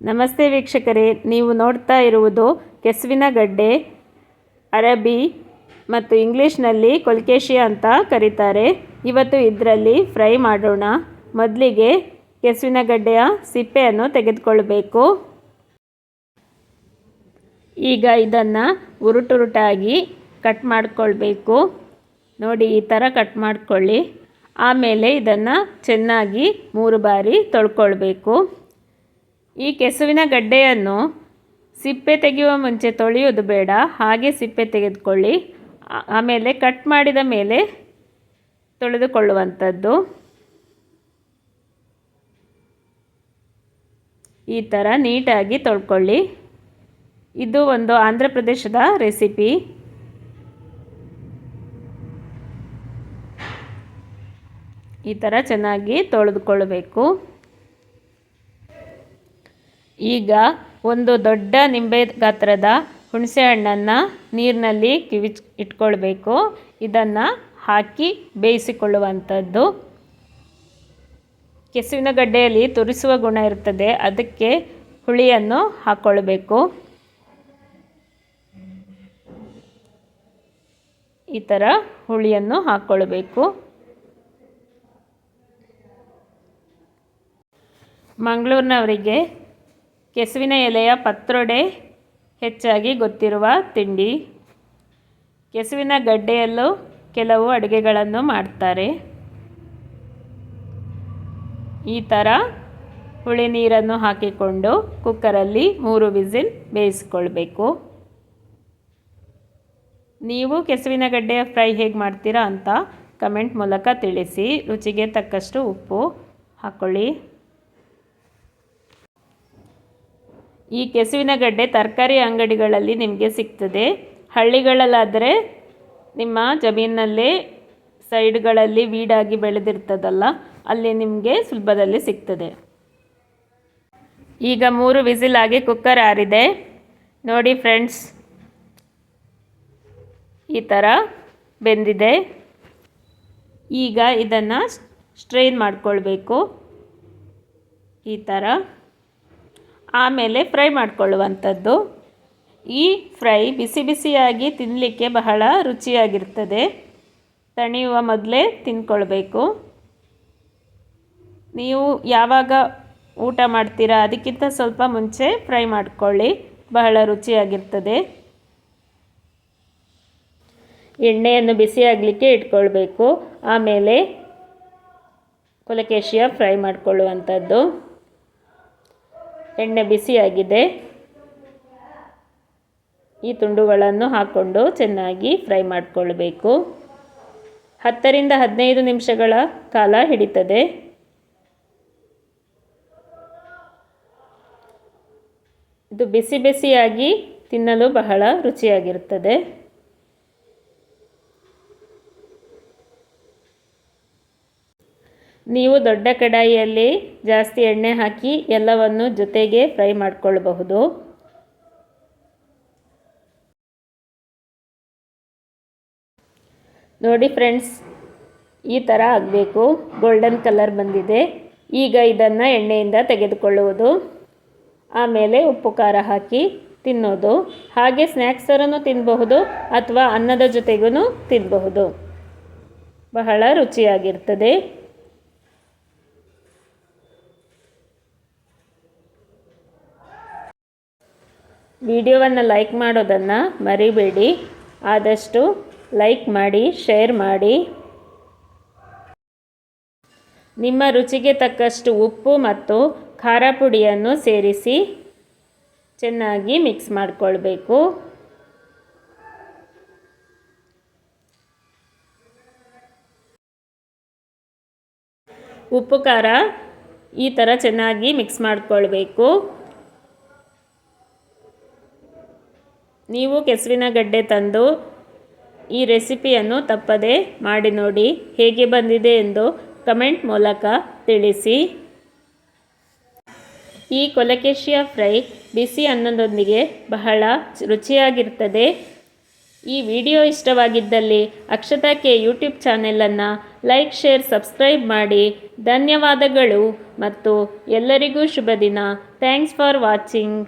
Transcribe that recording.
ನಮಸ್ತೆ ವೀಕ್ಷಕರೇ, ನೀವು ನೋಡ್ತಾ ಇರುವುದು ಕೆಸುವಿನ ಗಡ್ಡೆ, ಅರಬಿ ಮತ್ತು ಇಂಗ್ಲೀಷ್ನಲ್ಲಿ ಕೊಲ್ಕೇಶಿಯ ಅಂತ ಕರೀತಾರೆ. ಇವತ್ತು ಇದರಲ್ಲಿ ಫ್ರೈ ಮಾಡೋಣ. ಮೊದಲಿಗೆ ಕೆಸುವಿನ ಗಡ್ಡೆಯ ಸಿಪ್ಪೆಯನ್ನು ತೆಗೆದುಕೊಳ್ಬೇಕು. ಈಗ ಇದನ್ನು ಉರುಟುರುಟಾಗಿ ಕಟ್ ಮಾಡಿಕೊಳ್ಬೇಕು. ನೋಡಿ, ಈ ಥರ ಕಟ್ ಮಾಡಿಕೊಳ್ಳಿ. ಆಮೇಲೆ ಇದನ್ನು ಚೆನ್ನಾಗಿ ಮೂರು ಬಾರಿ ತೊಳ್ಕೊಳ್ಬೇಕು. ಈ ಕೆಸುವಿನ ಗಡ್ಡೆಯನ್ನು ಸಿಪ್ಪೆ ತೆಗೆಯುವ ಮುಂಚೆ ತೊಳೆಯೋದು ಬೇಡ. ಹಾಗೆ ಸಿಪ್ಪೆ ತೆಗೆದುಕೊಳ್ಳಿ. ಆಮೇಲೆ ಕಟ್ ಮಾಡಿದ ಮೇಲೆ ತೊಳೆದುಕೊಳ್ಳುವಂಥದ್ದು. ಈ ಥರ ನೀಟಾಗಿ ತೊಳ್ಕೊಳ್ಳಿ. ಇದು ಒಂದು ಆಂಧ್ರ ಪ್ರದೇಶದ ರೆಸಿಪಿ. ಈ ಥರ ಚೆನ್ನಾಗಿ ತೊಳೆದುಕೊಳ್ಳಬೇಕು. ಈಗ ಒಂದು ದೊಡ್ಡ ನಿಂಬೆ ಗಾತ್ರದ ಹುಣಸೆ ಹಣ್ಣನ್ನು ನೀರಿನಲ್ಲಿ ಕಿವಿ ಇಟ್ಕೊಳ್ಬೇಕು. ಇದನ್ನು ಹಾಕಿ ಬೇಯಿಸಿಕೊಳ್ಳುವಂಥದ್ದು. ಕೆಸುವಿನ ಗಡ್ಡೆಯಲ್ಲಿ ತುರಿಸುವ ಗುಣ ಇರ್ತದೆ. ಅದಕ್ಕೆ ಹುಳಿಯನ್ನು ಹಾಕ್ಕೊಳ್ಬೇಕು ಈ ಥರ ಹುಳಿಯನ್ನು ಹಾಕ್ಕೊಳ್ಬೇಕು ಮಂಗಳೂರಿನವರಿಗೆ ಕೆಸುವಿನ ಎಲೆಯ ಪತ್ರೊಡೆ ಹೆಚ್ಚಾಗಿ ಗೊತ್ತಿರುವ ತಿಂಡಿ. ಕೆಸುವಿನ ಗಡ್ಡೆಯಲ್ಲೂ ಕೆಲವು ಅಡುಗೆಗಳನ್ನು ಮಾಡ್ತಾರೆ. ಈ ಥರ ಹುಳಿ ನೀರನ್ನು ಹಾಕಿಕೊಂಡು ಕುಕ್ಕರಲ್ಲಿ ಮೂರು ವಿಸಿಲ್ ಬೇಯಿಸ್ಕೊಳ್ಬೇಕು. ನೀವು ಕೆಸುವಿನ ಗಡ್ಡೆಯ ಫ್ರೈ ಹೇಗೆ ಮಾಡ್ತೀರಾ ಅಂತ ಕಮೆಂಟ್ ಮೂಲಕ ತಿಳಿಸಿ, ರುಚಿಗೆ ತಕ್ಕಷ್ಟು ಉಪ್ಪು ಹಾಕ್ಕೊಳ್ಳಿ ಈ ಕೆಸುವಿನ ಗಡ್ಡೆ ತರಕಾರಿ ಅಂಗಡಿಗಳಲ್ಲಿ ನಿಮಗೆ ಸಿಗ್ತದೆ. ಹಳ್ಳಿಗಳಲ್ಲಾದರೆ ನಿಮ್ಮ ಜಮೀನಲ್ಲೇ ಸೈಡ್ಗಳಲ್ಲಿ ವೀಡಾಗಿ ಬೆಳೆದಿರ್ತದಲ್ಲ, ಅಲ್ಲಿ ನಿಮಗೆ ಸುಲಭದಲ್ಲಿ ಸಿಗ್ತದೆ. ಈಗ ಮೂರು ವಿಸಿಲಾಗಿ ಕುಕ್ಕರ್ ಆರಿದೆ. ನೋಡಿ ಫ್ರೆಂಡ್ಸ್, ಈ ಥರ ಬೆಂದಿದೆ. ಈಗ ಇದನ್ನು ಸ್ಟ್ರೈನ್ ಮಾಡಿಕೊಳ್ಬೇಕು. ಈ ಥರ ಆಮೇಲೆ ಫ್ರೈ ಮಾಡಿಕೊಳ್ಳುವಂಥದ್ದು. ಈ ಫ್ರೈ ಬಿಸಿ ಬಿಸಿಯಾಗಿ ತಿನ್ನಲಿಕ್ಕೆ ಬಹಳ ರುಚಿಯಾಗಿರ್ತದೆ. ತಣಿಯುವ ಮೊದಲೇ ತಿಂದ್ಕೊಳ್ಬೇಕು ನೀವು ಯಾವಾಗ ಊಟ ಮಾಡ್ತೀರಾ ಅದಕ್ಕಿಂತ ಸ್ವಲ್ಪ ಮುಂಚೆ ಫ್ರೈ ಮಾಡಿಕೊಳ್ಳಿ. ಬಹಳ ರುಚಿಯಾಗಿರ್ತದೆ. ಎಣ್ಣೆಯನ್ನು ಬಿಸಿಯಾಗಲಿಕ್ಕೆ ಇಟ್ಕೊಳ್ಬೇಕು. ಆಮೇಲೆ ಕೊಲಕೇಶಿಯ ಫ್ರೈ ಮಾಡಿಕೊಳ್ಳುವಂಥದ್ದು. ಎಣ್ಣೆ ಬಿಸಿಯಾಗಿದೆ. ಈ ತುಂಡುಗಳನ್ನು ಹಾಕ್ಕೊಂಡು ಚೆನ್ನಾಗಿ ಫ್ರೈ ಮಾಡಿಕೊಳ್ಬೇಕು. ಹತ್ತರಿಂದ ಹದಿನೈದು ನಿಮಿಷಗಳ ಕಾಲ ಹಿಡಿತದೆ. ಇದು ಬಿಸಿ ಬಿಸಿಯಾಗಿ ತಿನ್ನಲು ಬಹಳ ರುಚಿಯಾಗಿರುತ್ತದೆ. ನೀವು ದೊಡ್ಡ ಕಡಾಯಿಯಲ್ಲಿ ಜಾಸ್ತಿ ಎಣ್ಣೆ ಹಾಕಿ ಎಲ್ಲವನ್ನು ಜೊತೆಗೆ ಫ್ರೈ ಮಾಡಿಕೊಳ್ಳಬಹುದು ನೋಡಿ ಫ್ರೆಂಡ್ಸ್, ಈ ಥರ ಆಗಬೇಕು. ಗೋಲ್ಡನ್ ಕಲರ್ ಬಂದಿದೆ. ಈಗ ಇದನ್ನು ಎಣ್ಣೆಯಿಂದ ತೆಗೆದುಕೊಳ್ಳುವುದು. ಆಮೇಲೆ ಉಪ್ಪು ಖಾರ ಹಾಕಿ ತಿನ್ನೋದು. ಹಾಗೆ ಸ್ನ್ಯಾಕ್ಸ್ ಥರನೂ ತಿನ್ನಬಹುದು ಅಥವಾ ಅನ್ನದ ಜೊತೆಗೂ ತಿನ್ನಬಹುದು ಬಹಳ ರುಚಿಯಾಗಿರ್ತದೆ. ವಿಡಿಯೋವನ್ನು ಲೈಕ್ ಮಾಡೋದನ್ನು ಮರಿಬೇಡಿ. ಆದಷ್ಟು ಲೈಕ್ ಮಾಡಿ, ಶೇರ್ ಮಾಡಿ. ನಿಮ್ಮ ರುಚಿಗೆ ತಕ್ಕಷ್ಟು ಉಪ್ಪು ಮತ್ತು ಖಾರ ಪುಡಿಯನ್ನು ಸೇರಿಸಿ ಚೆನ್ನಾಗಿ ಮಿಕ್ಸ್ ಮಾಡಿಕೊಳ್ಬೇಕು. ಉಪ್ಪು, ಖಾರ ಈ ಥರ ಚೆನ್ನಾಗಿ ಮಿಕ್ಸ್ ಮಾಡಿಕೊಳ್ಬೇಕು. ನೀವು ಕೆಸುವಿನ ಗಡ್ಡೆ ತಂದು ಈ ರೆಸಿಪಿಯನ್ನು ತಪ್ಪದೆ ಮಾಡಿ ನೋಡಿ ಹೇಗೆ ಬಂದಿದೆ ಎಂದು ಕಮೆಂಟ್ ಮೂಲಕ ತಿಳಿಸಿ. ಈ ಕೊಲಕೇಶಿಯ ಫ್ರೈ ಬಿಸಿ ಅನ್ನದೊಂದಿಗೆ ಬಹಳ ರುಚಿಯಾಗಿರ್ತದೆ. ಈ ವಿಡಿಯೋ ಇಷ್ಟವಾಗಿದ್ದಲ್ಲಿ ಅಕ್ಷತಾ ಕೆ ಯೂಟ್ಯೂಬ್ ಚಾನೆಲನ್ನು ಲೈಕ್, ಶೇರ್, ಸಬ್ಸ್ಕ್ರೈಬ್ ಮಾಡಿ. ಧನ್ಯವಾದಗಳು ಮತ್ತು ಎಲ್ಲರಿಗೂ ಶುಭ ದಿನ. Thanks for watching.